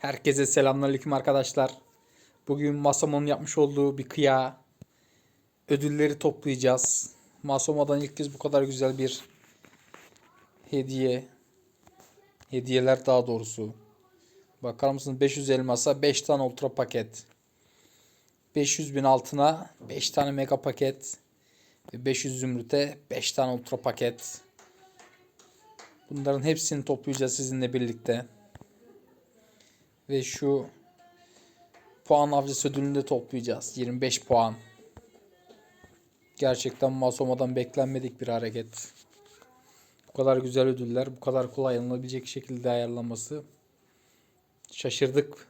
Herkese selamünaleyküm arkadaşlar. Bugün Masamo'nun yapmış olduğu bir kıya ödülleri toplayacağız. Masamo'dan ilk kez bu kadar güzel bir hediye. Hediyeler daha doğrusu. Bakar mısınız 500 elmasa 5 tane ultra paket. 500 bin altına 5 tane mega paket. Ve 500 zümrüte 5 tane ultra paket. Bunların hepsini toplayacağız sizinle birlikte. Ve şu puan avcısı ödülünü de toplayacağız. 25 puan. Gerçekten Masoma'dan beklenmedik bir hareket. Bu kadar güzel ödüller, bu kadar kolay alınabilecek şekilde ayarlanması. Şaşırdık.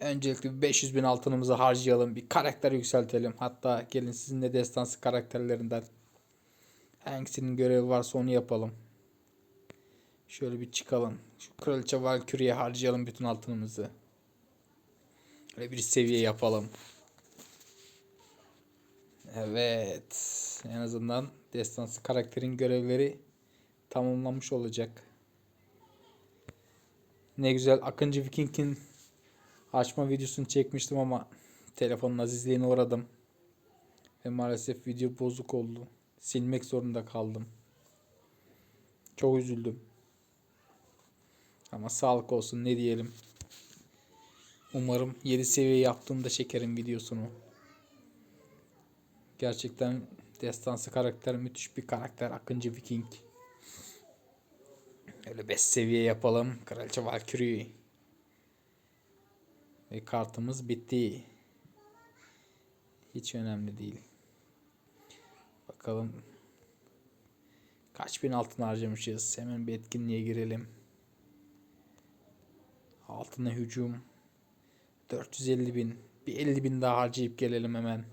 Öncelikle bir 500 bin altınımızı harcayalım. Bir karakter yükseltelim. Hatta gelin sizinle destansı karakterlerinden hangisinin görevi varsa onu yapalım. Şöyle bir çıkalım. Şu Kraliçe Valkyrie'ye harcayalım bütün altınımızı. Böyle bir seviye yapalım. Evet. En azından destansı karakterin görevleri tamamlanmış olacak. Ne güzel Akıncı Viking'in açma videosunu çekmiştim ama telefonun azizliğine uğradım. Ve maalesef video bozuk oldu. Silmek zorunda kaldım. Çok üzüldüm. Ama sağlık olsun ne diyelim. Umarım 7 seviye yaptığımda çekerim videosunu. Gerçekten destansı karakter müthiş bir karakter. Akıncı Viking. Öyle 5 seviye yapalım. Kraliçe Valkyrie. Ve kartımız bitti. Hiç önemli değil. Bakalım kaç bin altın harcamışız. Hemen bir etkinliğe girelim. Altına hücum. 450 bin. Bir 50 bin daha harcayıp gelelim hemen.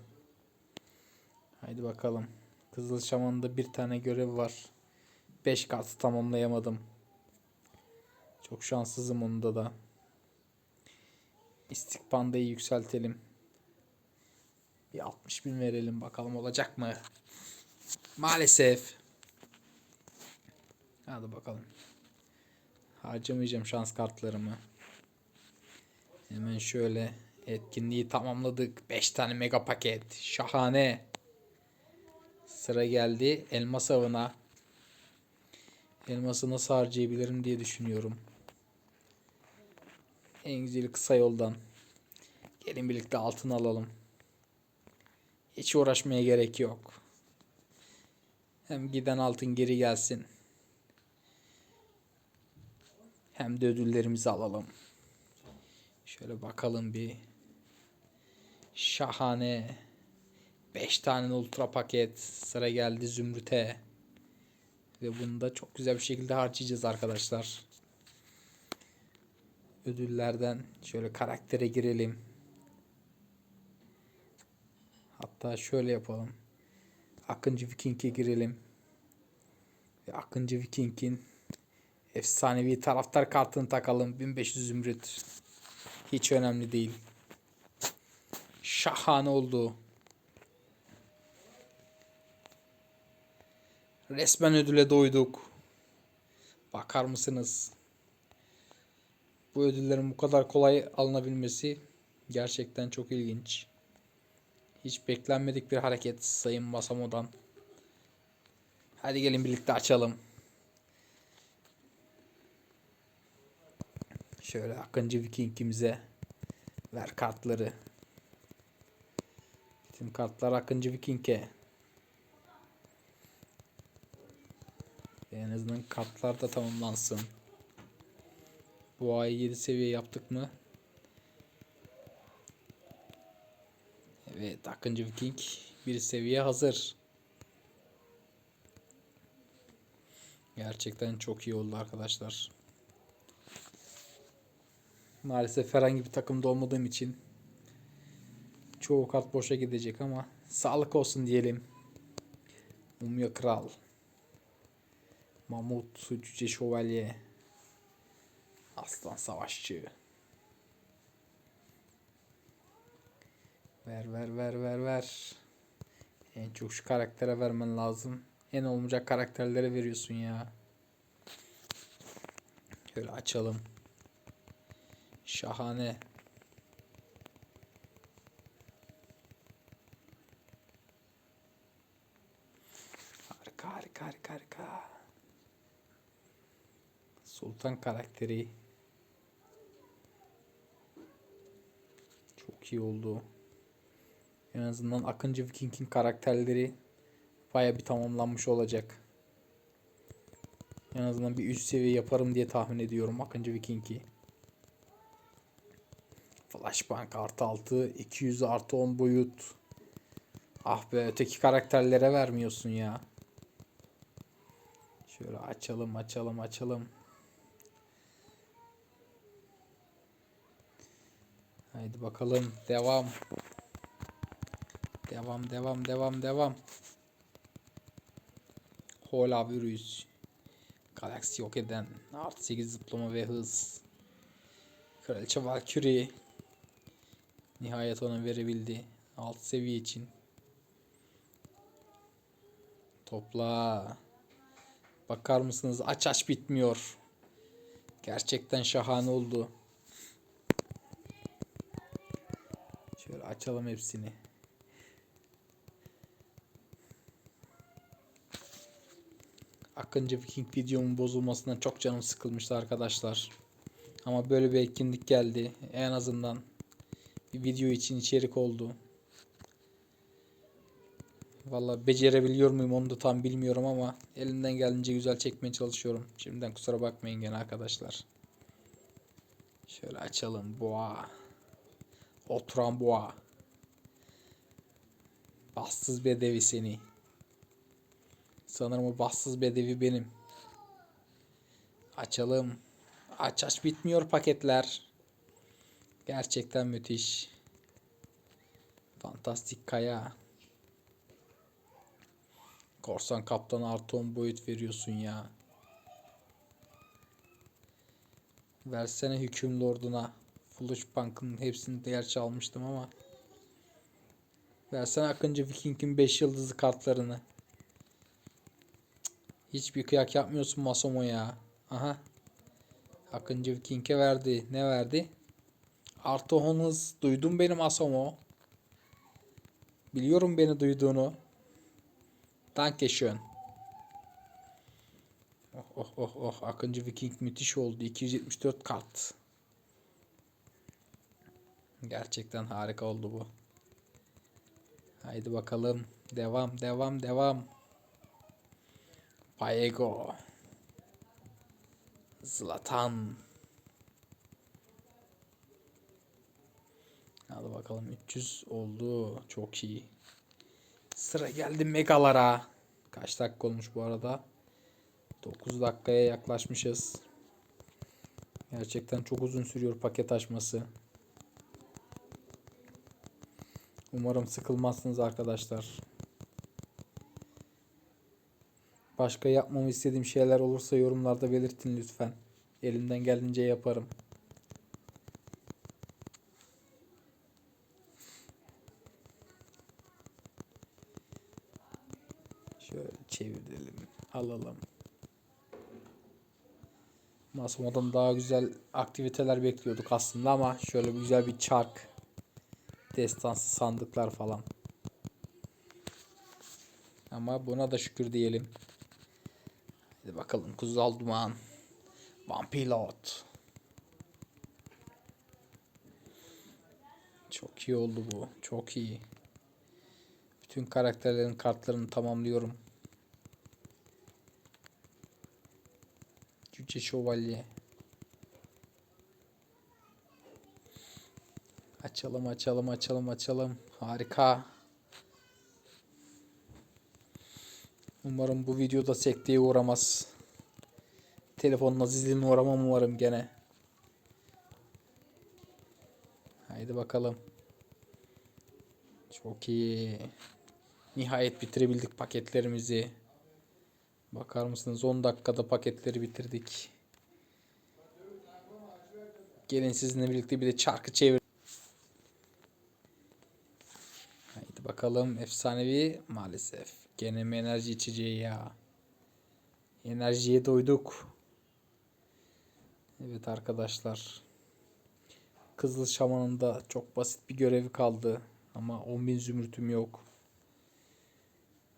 Haydi bakalım. Kızıl Şaman'da bir tane görev var. 5 kartı tamamlayamadım. Çok şanssızım onda da. İstikbandayı yükseltelim. Bir 60 bin verelim bakalım olacak mı? Maalesef. Hadi bakalım. Harcamayacağım şans kartlarımı. Hemen şöyle etkinliği tamamladık. 5 tane mega paket. Şahane. Sıra geldi elmas avına. Elması nasıl harcayabilirim diye düşünüyorum. En güzeli kısa yoldan. Gelin birlikte altın alalım. Hiç uğraşmaya gerek yok. Hem giden altın geri gelsin. Hem de ödüllerimizi alalım. Şöyle bakalım bir. Şahane. 5 tane ultra paket. Sıra geldi Zümrüt'e. Ve bunu da çok güzel bir şekilde harcayacağız arkadaşlar. Ödüllerden şöyle karaktere girelim. Hatta şöyle yapalım. Akıncı Viking'e girelim. Ve Akıncı Viking'in efsanevi taraftar kartını takalım. 1500 zümrüt. Hiç önemli değil. Şahane oldu. Resmen ödüle doyduk. Bakar mısınız? Bu ödüllerin bu kadar kolay alınabilmesi gerçekten çok ilginç. Hiç beklenmedik bir hareket Sayın Masamo'dan. Hadi gelin birlikte açalım. Şöyle Akıncı Viking'imize ver kartları. Bütün kartlar Akıncı Viking'e. En azından kartlar da tamamlansın. Bu ay 7 seviye yaptık mı? Evet Akıncı Viking bir seviye hazır. Gerçekten çok iyi oldu arkadaşlar. Maalesef herhangi bir takımda olmadığım için çoğu kart boşa gidecek ama sağlık olsun diyelim. Mumya Kral. Mamut Cüce Şövalye. Aslan Savaşçı. Ver ver ver ver ver. En çok şu karaktere vermen lazım. En olmayacak karakterlere veriyorsun ya. Şöyle açalım. Şahane. Harika harika harika harika. Sultan karakteri. Çok iyi oldu. En azından Akıncı Viking'in karakterleri baya bir tamamlanmış olacak. En azından bir üst seviye yaparım diye tahmin ediyorum Akıncı Viking'i. Flashbang artı 6, 200 artı 10 boyut. Ah be öteki karakterlere vermiyorsun ya. Şöyle açalım açalım açalım. Haydi bakalım devam. Devam devam devam devam. Hola virüs. Galaksi yok eden. Artı 8 zıplama ve hız. Kraliçe Valkyrie. Nihayet ona verebildi. Alt seviye için. Topla. Bakar mısınız? Aç aç bitmiyor. Gerçekten şahane oldu. Şöyle açalım hepsini. Akıncı Viking videomun bozulmasından çok canım sıkılmıştı arkadaşlar. Ama böyle bir etkinlik geldi. En azından video için içerik oldu. Valla becerebiliyor muyum onu da tam bilmiyorum ama elimden geldiğince güzel çekmeye çalışıyorum. Şimdiden kusura bakmayın gene arkadaşlar. Şöyle açalım. Boğa. Oturan boğa. Bassız bedevi seni. Sanırım o bassız bedevi benim. Açalım. Aç aç bitmiyor paketler. Gerçekten müthiş. Fantastik kaya. Korsan kaptan artı 10 boyut veriyorsun ya. Versene hüküm lorduna. Flashbank'ın hepsini de gerçi almıştım ama. Versene Akıncı Viking'in 5 yıldızlı kartlarını. Hiçbir kıyak yapmıyorsun Masomo ya. Aha. Akıncı Viking'e verdi. Ne verdi? Artı hız. Duydun benim Masomo. Biliyorum beni duyduğunu. Dankeschön. Oh oh oh oh. Akıncı Viking müthiş oldu. 274 kart. Gerçekten harika oldu bu. Haydi bakalım. Devam devam devam. Paego. Zlatan. Hadi bakalım 300 oldu. Çok iyi. Sıra geldi megalara. Kaç dakika olmuş bu arada? 9 dakikaya yaklaşmışız. Gerçekten çok uzun sürüyor paket açması. Umarım sıkılmazsınız arkadaşlar. Başka yapmamı istediğim şeyler olursa yorumlarda belirtin lütfen. Elimden geldiğince yaparım. Şöyle çevirelim. Alalım. Masomo'dan daha güzel aktiviteler bekliyorduk aslında ama şöyle güzel bir çark. Destansı sandıklar falan. Ama buna da şükür diyelim. Hadi bakalım Kuzal Duman. Vampilot. Çok iyi oldu bu. Çok iyi. Bütün karakterlerin kartlarını tamamlıyorum. Cüce Şövalye. Açalım açalım açalım açalım. Harika. Umarım bu videoda sekteye uğramaz. Telefonun azizliğine uğramam umarım gene. Haydi bakalım. Çok iyi. Nihayet bitirebildik paketlerimizi. Bakar mısınız 10 dakikada paketleri bitirdik. Gelin sizinle birlikte bir de çarkı çevir. Haydi bakalım efsanevi maalesef. Gene mi enerji içeceği ya. Enerjiye doyduk. Evet arkadaşlar. Kızıl Şaman'ın da çok basit bir görevi kaldı. Ama 10.000 zümrütüm yok.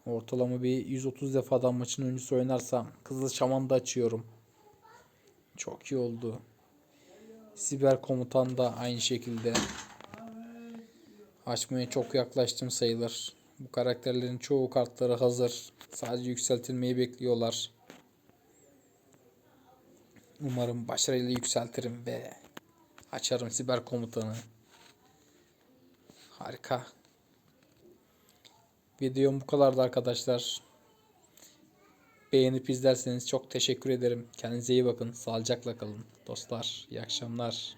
Ortalama bir 130 defadan maçın öncüsü oynarsam Kızıl Şaman'da açıyorum. Çok iyi oldu. Siber komutan da aynı şekilde. Açmaya çok yaklaştım sayılır. Bu karakterlerin çoğu kartları hazır. Sadece yükseltilmeyi bekliyorlar. Umarım başarıyla yükseltirim ve açarım siber komutanı. Harika. Videom bu kadardı arkadaşlar. Beğenip izlerseniz çok teşekkür ederim. Kendinize iyi bakın. Sağlıcakla kalın. Dostlar iyi akşamlar.